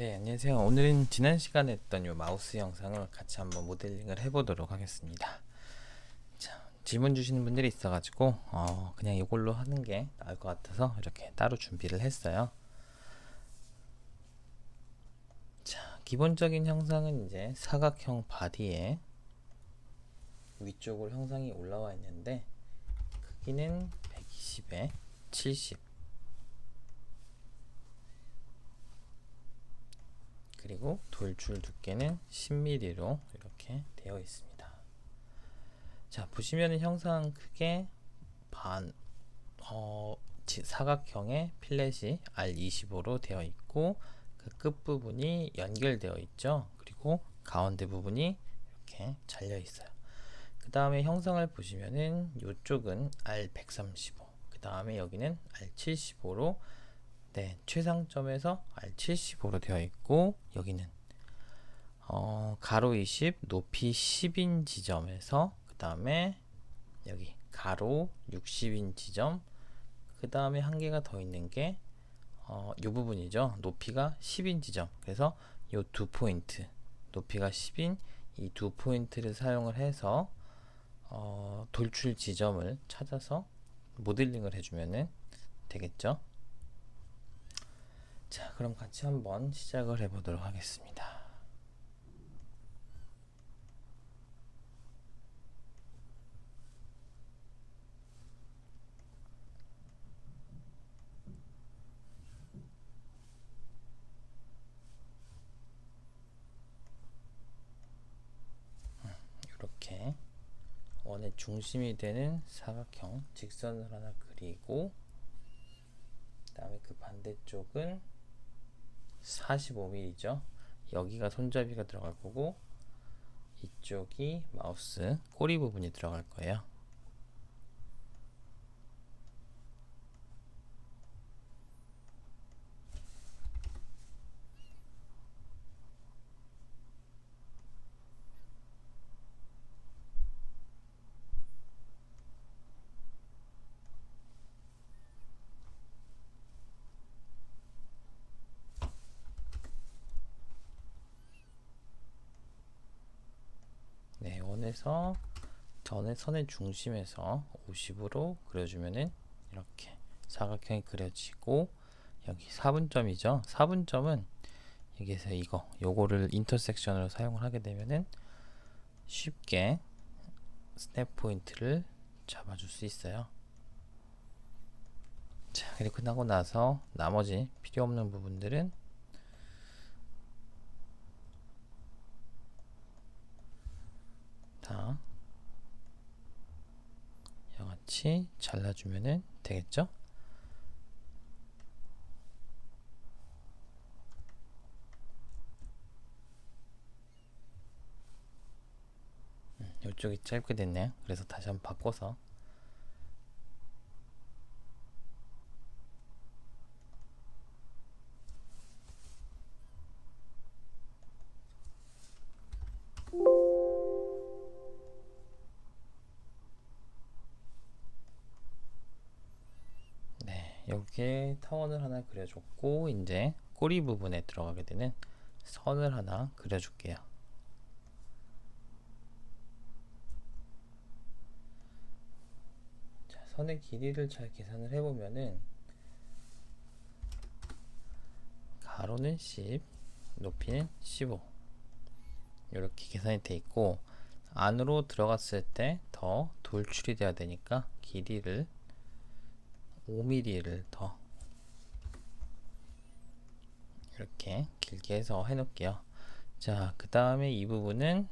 네, 안녕하세요. 오늘은 지난 시간에 했던 요 마우스 영상을 같이 한번 모델링을 해보도록 하겠습니다. 자, 질문 주시는 분들이 있어가지고 어, 그냥 이걸로 하는 게 나을 것 같아서 이렇게 따로 준비를 했어요. 자, 기본적인 형상은 이제 사각형 바디에 위쪽으로 형상이 올라와 있는데 크기는 120에 70 그리고 돌출 두께는 10mm로 이렇게 되어 있습니다. 자 보시면은 형상 크게 반 어, 지- 사각형의 필렛이 R25로 되어 있고 그 끝부분이 연결되어 있죠. 그리고 가운데 부분이 이렇게 잘려 있어요. 그 다음에 형상을 보시면은 이쪽은 R135, 그 다음에 여기는 R75로 네, 최상점에서 R75로 되어 있고 여기는 어, 가로 20, 높이 10인 지점에서 그 다음에 여기 가로 60인 지점 그 다음에 한 개가 더 있는 게 어, 이 부분이죠. 높이가 10인 지점. 그래서 이 두 포인트, 높이가 10인 이 두 포인트를 사용을 해서 어, 돌출 지점을 찾아서 모델링을 해주면은 되겠죠. 자, 그럼 같이 한번 시작을 해보도록 하겠습니다. 이렇게 원의 중심이 되는 사각형 직선을 하나 그리고 그 다음에 그 반대쪽은 45mm죠. 여기가 손잡이가 들어갈 거고 이쪽이 마우스 꼬리 부분이 들어갈 거예요. 네, 원에서 전의 선의 중심에서 50으로 그려주면은 이렇게 사각형이 그려지고 여기 4분점이죠. 4분점은 여기서 이거 요거를 인터섹션으로 사용을 하게 되면은 쉽게 스냅 포인트를 잡아줄 수 있어요. 자, 그리고 끝나고 나서 나머지 필요 없는 부분들은 다 이같이 잘라주면 되겠죠? 음, 이쪽이 짧게 됐네요. 그래서 다시 한번 바꿔서 타원을 하나 그려줬고 이제 꼬리 부분에 들어가게 되는 선을 하나 그려줄게요. 자, 선의 길이를 잘 계산을 해보면은 가로는 10, 높이는 15 이렇게 계산이 돼 있고 안으로 들어갔을 때 더 돌출이 돼야 되니까 길이를 5mm를 더 이렇게 길게 해서 해 놓을게요. 자, 그 다음에 이 부분은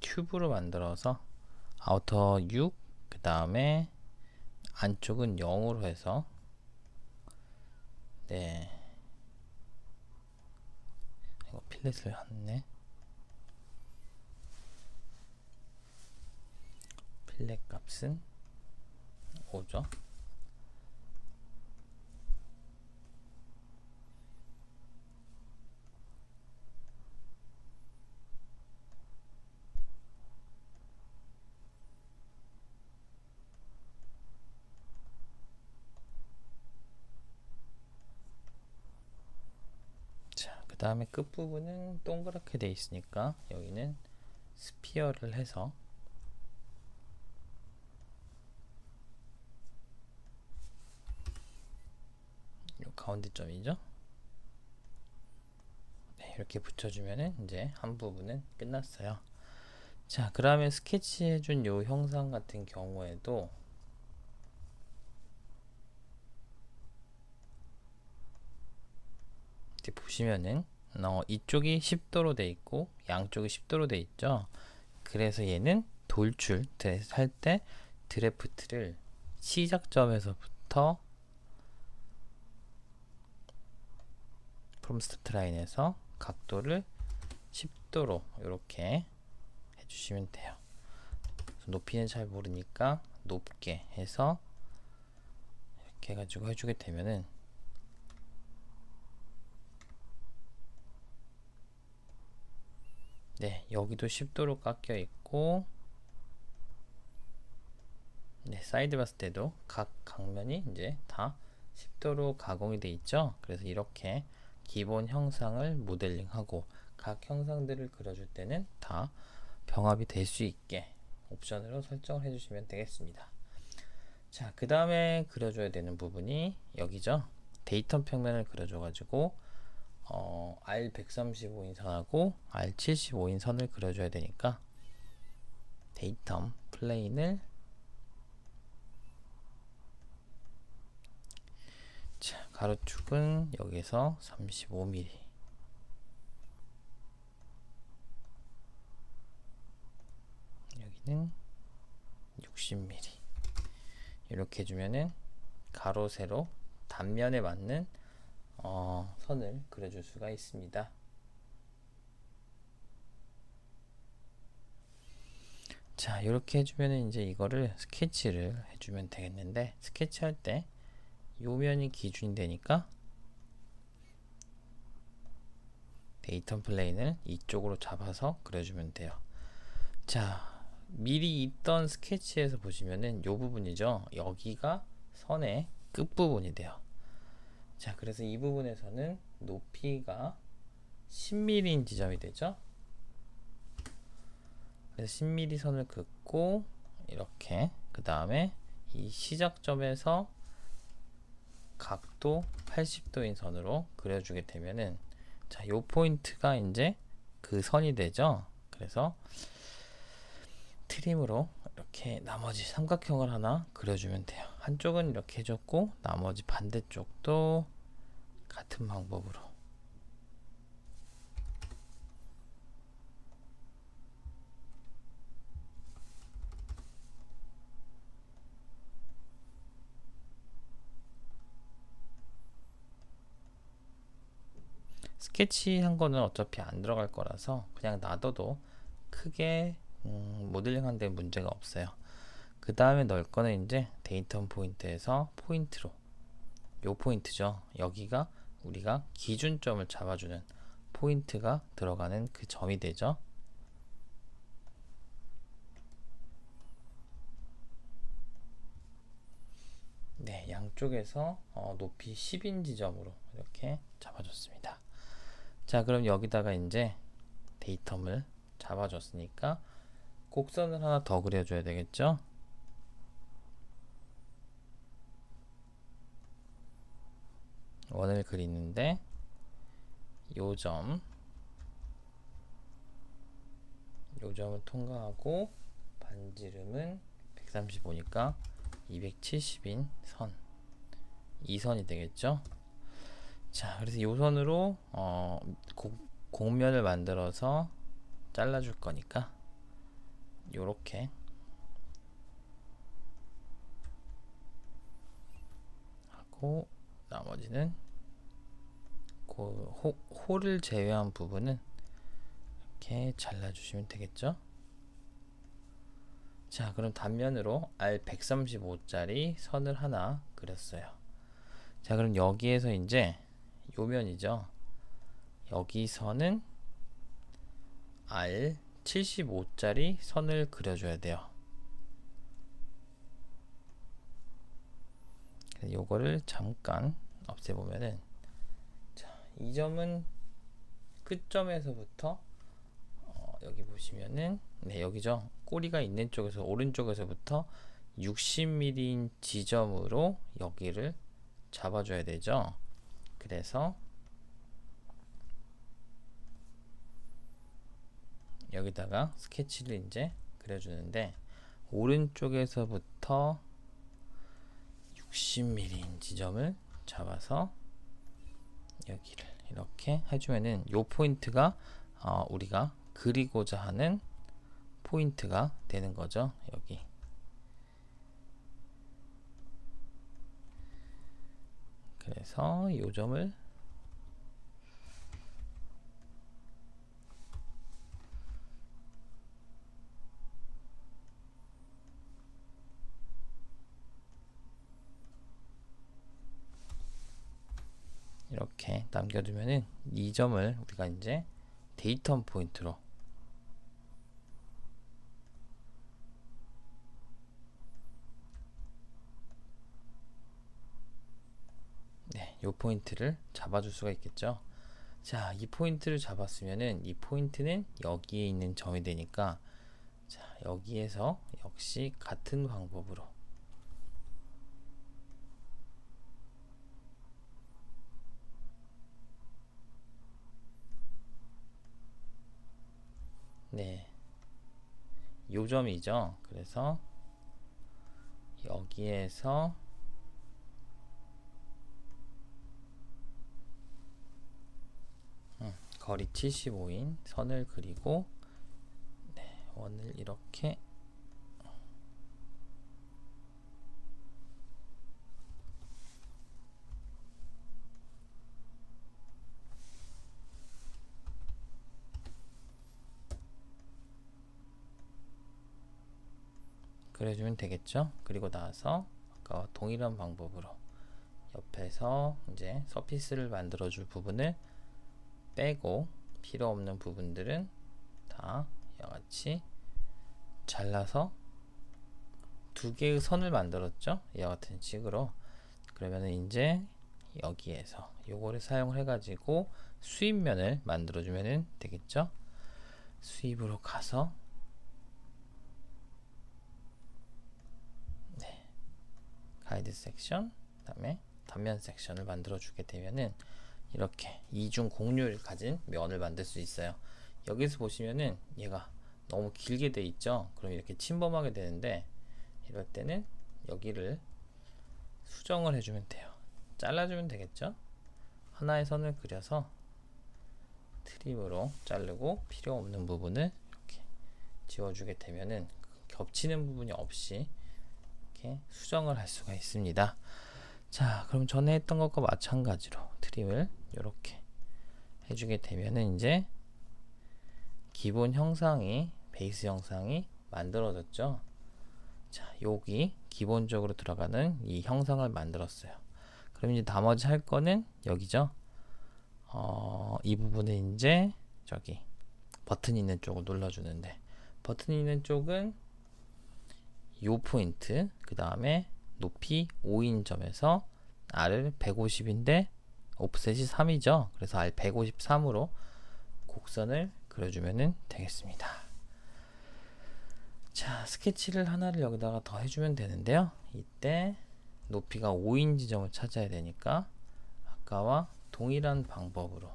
튜브로 만들어서 아우터 6, 그 다음에 안쪽은 0으로 해서 네. 이거 필렛을 했네. 필렛 값은 5죠. 다음에 끝부분은 동그랗게 돼 있으니까 여기는 스피어를 해서 요 가운데 점이죠. 네, 이렇게 붙여주면은 이제 한 부분은 끝났어요. 자, 그러면 스케치해준 요 형상 같은 경우에도 보시면은 어, 이쪽이 10도로 돼 있고 양쪽이 10도로 돼 있죠. 그래서 얘는 돌출 할 때 드래프트를 시작점에서부터 프롬 스타트 라인에서 각도를 10도로 이렇게 해주시면 돼요. 높이는 잘 모르니까 높게 해서 이렇게 해가지고 해주게 되면은 네, 여기도 10도로 깎여 있고 네, 사이드 봤을 때도 각 각면이 이제 다 10도로 가공이 돼 있죠. 그래서 이렇게 기본 형상을 모델링하고 각 형상들을 그려줄 때는 다 병합이 될 수 있게 옵션으로 설정을 해주시면 되겠습니다. 자, 그 다음에 그려줘야 되는 부분이 여기죠. 데이터 평면을 그려줘가지고 어, R135인 선하고 R75인 선을 그려줘야 되니까 데이터 플레인을 자, 가로축은 여기서 35mm 여기는 60mm 이렇게 해주면은 가로 세로 단면에 맞는 어, 선을 그려줄 수가 있습니다. 자 이렇게 해주면 이제 이거를 스케치를 해주면 되겠는데 스케치할 때 요면이 기준이 되니까 데이터 플레인을 이쪽으로 잡아서 그려주면 돼요. 자 미리 있던 스케치에서 보시면은 요 부분이죠. 여기가 선의 끝부분이 돼요. 자, 그래서 이 부분에서는 높이가 10mm인 지점이 되죠. 그래서 10mm 선을 긋고 이렇게 그 다음에 이 시작점에서 각도 80도인 선으로 그려주게 되면은 자, 요 포인트가 이제 그 선이 되죠. 그래서 트림으로 이렇게 나머지 삼각형을 하나 그려주면 돼요. 한쪽은 이렇게 해줬고 나머지 반대쪽도 같은 방법으로 스케치 한 거는 어차피 안 들어갈 거라서 그냥 놔둬도 크게 음, 모델링 하는데 문제가 없어요. 그 다음에 넣을 거는 이제 데이터 포인트에서 포인트로 요 포인트죠. 여기가 우리가 기준점을 잡아주는 포인트가 들어가는 그 점이 되죠. 네, 양쪽에서 어, 높이 10인 지점으로 이렇게 잡아줬습니다. 자, 그럼 여기다가 이제 데이터를 잡아줬으니까 곡선을 하나 더 그려줘야 되겠죠? 원을 그리는데 요점 요점을 통과하고 반지름은 135니까 270인 선. 이 선이 되겠죠? 자, 그래서 이 선으로 어, 고, 공면을 만들어서 잘라줄 거니까 요렇게 하고 나머지는 그 호, 홀을 제외한 부분은 이렇게 잘라주시면 되겠죠. 자, 그럼 단면으로 R135짜리 선을 하나 그렸어요. 자, 그럼 여기에서 이제 요면이죠. 여기서는 R75짜리 선을 그려줘야 돼요. 요거를 잠깐 없애보면은 자, 이 점은 끝점에서부터 어, 여기 보시면은 네 여기죠. 꼬리가 있는 쪽에서 오른쪽에서부터 60mm인 지점으로 여기를 잡아줘야 되죠. 그래서 여기다가 스케치를 이제 그려주는데 오른쪽에서부터 60mm인 지점을 잡아서 여기를 이렇게 해주면은 요 포인트가 어, 우리가 그리고자 하는 포인트가 되는 거죠 여기. 그래서 요 점을 이렇게 남겨두면은 이 점을 우리가 이제 데이터 포인트로 네, 이 포인트를 잡아줄 수가 있겠죠. 자, 이 포인트를 잡았으면은 이 포인트는 여기에 있는 점이 되니까 자, 여기에서 역시 같은 방법으로 네. 요 점이죠. 그래서 여기에서 음, 거리 75인 선을 그리고 네, 원을 이렇게 그려주면 되겠죠. 그리고 나서 아까 동일한 방법으로 옆에서 이제 서피스를 만들어 줄 부분을 빼고 필요 없는 부분들은 다 이와 같이 잘라서 두 개의 선을 만들었죠. 이와 같은 식으로 그러면은 이제 여기에서 요거를 사용을 해 가지고 수입면을 만들어 주면 되겠죠. 수입으로 가서 가이드 섹션 그다음에 단면 섹션을 만들어 주게 되면은 이렇게 이중 공률 가진 면을 만들 수 있어요. 여기서 보시면은 얘가 너무 길게 돼 있죠? 그럼 이렇게 침범하게 되는데 이럴 때는 여기를 수정을 해주면 돼요. 잘라주면 되겠죠? 하나의 선을 그려서 트림으로 자르고 필요 없는 부분을 이렇게 지워주게 되면은 겹치는 부분이 없이 이렇게 수정을 할 수가 있습니다. 자, 그럼 전에 했던 것과 마찬가지로 트림을 이렇게 해주게 되면은 이제 기본 형상이 베이스 형상이 만들어졌죠. 자, 여기 기본적으로 들어가는 이 형상을 만들었어요. 그럼 이제 나머지 할 거는 여기죠. 어, 이 부분에 이제 저기 버튼 있는 쪽을 눌러주는데 버튼 있는 쪽은 요 포인트 그 다음에 높이 5인 점에서 R을 150인데 옵셋이 3이죠. 그래서 R 153으로 곡선을 그려주면 되겠습니다. 자 스케치를 하나를 여기다가 더 해주면 되는데요. 이때 높이가 5인 지점을 찾아야 되니까 아까와 동일한 방법으로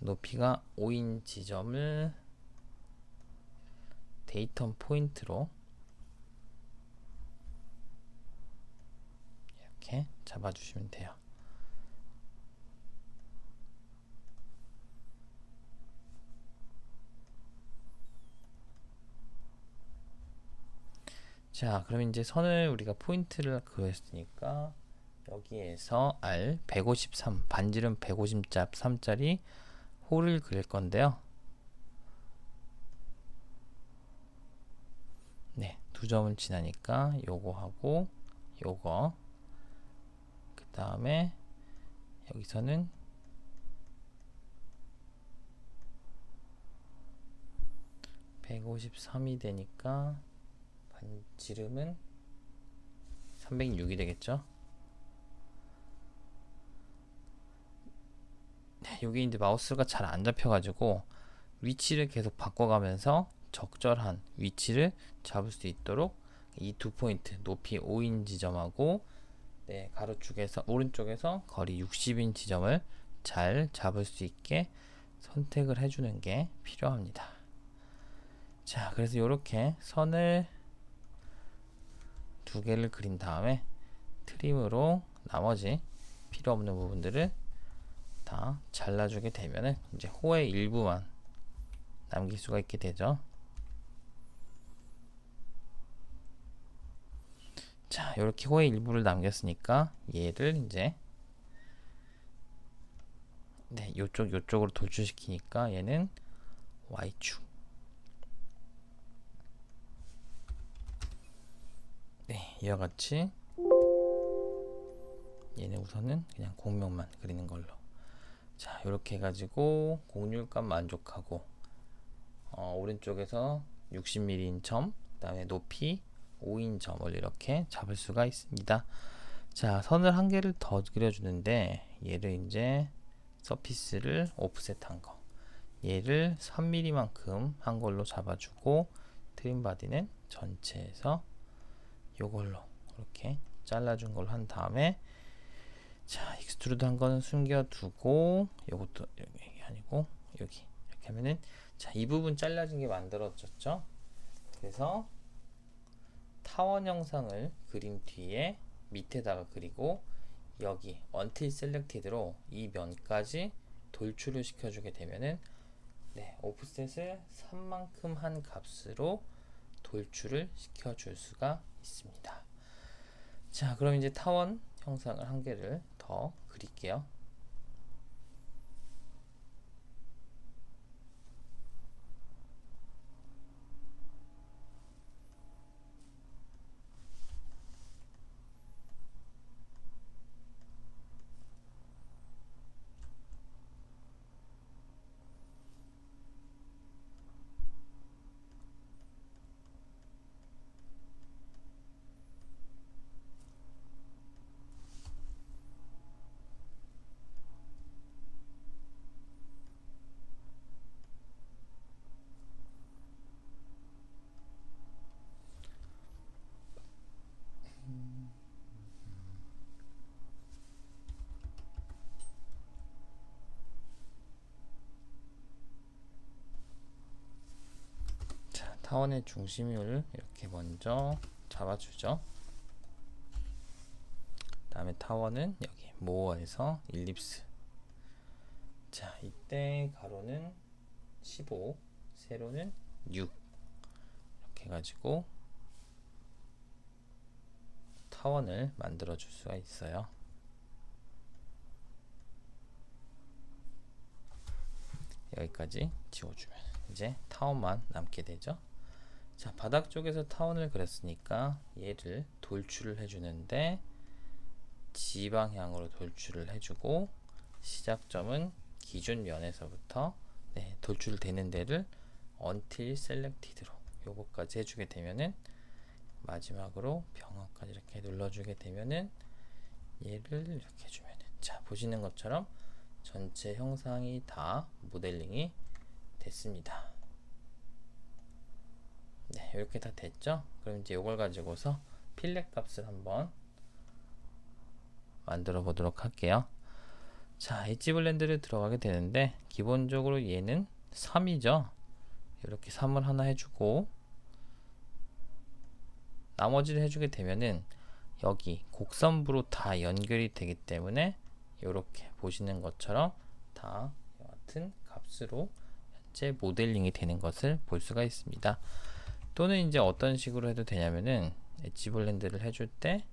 높이가 5인 지점을 데이터 포인트로 이렇게 잡아주시면 돼요. 자, 그럼 이제 선을 우리가 포인트를 그렸으니까 여기에서 R 153 반지름 153짜리 홀을 그릴 건데요. 두 점을 지나니까 요거 하고 요거. 그 다음에 여기서는 (153이) 되니까 반지름은 (306이) 되겠죠? 여기 이제 마우스가 잘 안 잡혀가지고 위치를 계속 바꿔가면서 적절한 위치를 잡을 수 있도록 이 두 포인트 높이 5인 지점하고 네, 가로축에서 오른쪽에서 거리 60인 지점을 잘 잡을 수 있게 선택을 해주는 게 필요합니다. 자, 그래서 이렇게 선을 두 개를 그린 다음에 트림으로 나머지 필요 없는 부분들을 다 잘라주게 되면은 이제 호의 일부만 남길 수가 있게 되죠. 자, 이렇게 호의 일부를 남겼으니까 얘를 이제 네, 요쪽 요쪽으로 돌출시키니까 얘는 y축. 네, 이와 같이 얘는 우선은 그냥 공명만 그리는 걸로. 자, 이렇게 해가지고 공률값 만족하고 어, 오른쪽에서 60mm인 점, 그다음에 높이 5인 점을 이렇게 잡을 수가 있습니다. 자, 선을 한 개를 더 그려주는데 얘를 이제 서피스를 오프셋한 거, 얘를 3mm만큼 한 걸로 잡아주고 트림 바디는 전체에서 요걸로 이렇게 잘라준 걸한 다음에 자 익스트루드 한 거는 숨겨두고 요것도 여기 아니고 여기 이렇게 하면은 자 이 부분 잘라진 게 만들어졌죠 그래서 타원 형상을 그린 뒤에 밑에다가 그리고 여기 until selected로 이 면까지 돌출을 시켜주게 되면은 네, 오프셋을 3만큼 한 값으로 돌출을 시켜줄 수가 있습니다. 자, 그럼 이제 타원 형상을 한 개를 더 그릴게요. 자, 타원의 중심을 이렇게 먼저 잡아주죠. 다음에 타원은 여기 모어에서 일립스. 자, 이때 가로는 15, 세로는 6. 이렇게 해가지고 타원을 만들어 줄 수가 있어요. 여기까지 지워주면 이제 타원만 남게 되죠. 자, 바닥 쪽에서 타원을 그렸으니까 얘를 돌출을 해주는데 G 방향으로 돌출을 해주고 시작점은 기준 면에서부터 네, 돌출되는 데를 until selected로 요거까지 해주게 되면은 마지막으로 병원까지 이렇게 눌러주게 되면은 얘를 이렇게 해주면은 자 보시는 것처럼 전체 형상이 다 모델링이 됐습니다. 네, 이렇게 다 됐죠? 그럼 이제 이걸 가지고서 필렛 값을 한번 만들어 보도록 할게요. 자, 엣지 블렌드를 들어가게 되는데 기본적으로 얘는 3이죠. 이렇게 3을 하나 해주고 나머지를 해주게 되면은 여기 곡선부로 다 연결이 되기 때문에 이렇게 보시는 것처럼 다 같은 값으로 현재 모델링이 되는 것을 볼 수가 있습니다. 또는 이제 어떤 식으로 해도 되냐면은 엣지 블렌드를 해줄 때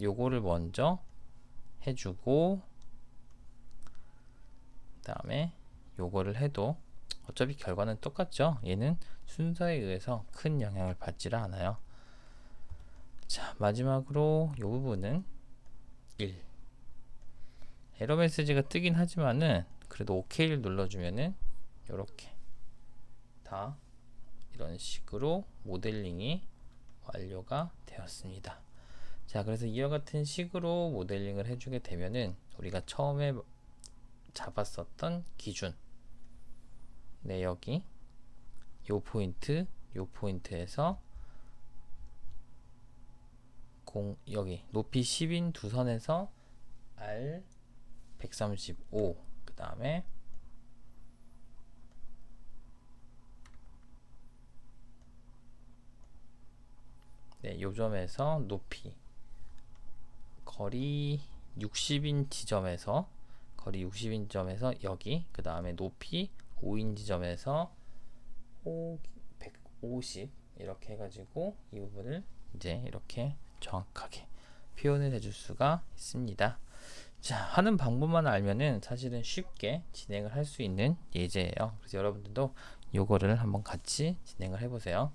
요거를 먼저 해주고 그 다음에 요거를 해도 어차피 결과는 똑같죠? 얘는 순서에 의해서 큰 영향을 받지를 않아요. 자 마지막으로 요 부분은 1 에러 메시지가 뜨긴 하지만은 그래도 OK를 눌러주면은 이렇게 다 이런 식으로 모델링이 완료가 되었습니다. 자 자, 그래서 이와 같은 식으로 모델링을 해주게 되면은 우리가 처음에 잡았었던 기준. 네, 여기 요 포인트, 요 포인트에서 공 여기 높이 10인 두 선에서 R 135 그 다음에 네, 요 점에서 높이 거리 60인 지점에서 거리 60인 점에서 여기 그 다음에 높이 5인 지점에서 150 이렇게 해가지고 이 부분을 이제 이렇게 정확하게 표현을 해줄 수가 있습니다. 자, 하는 방법만 알면은 사실은 쉽게 진행을 할 수 있는 예제예요. 그래서 여러분들도 요거를 한번 같이 진행을 해보세요.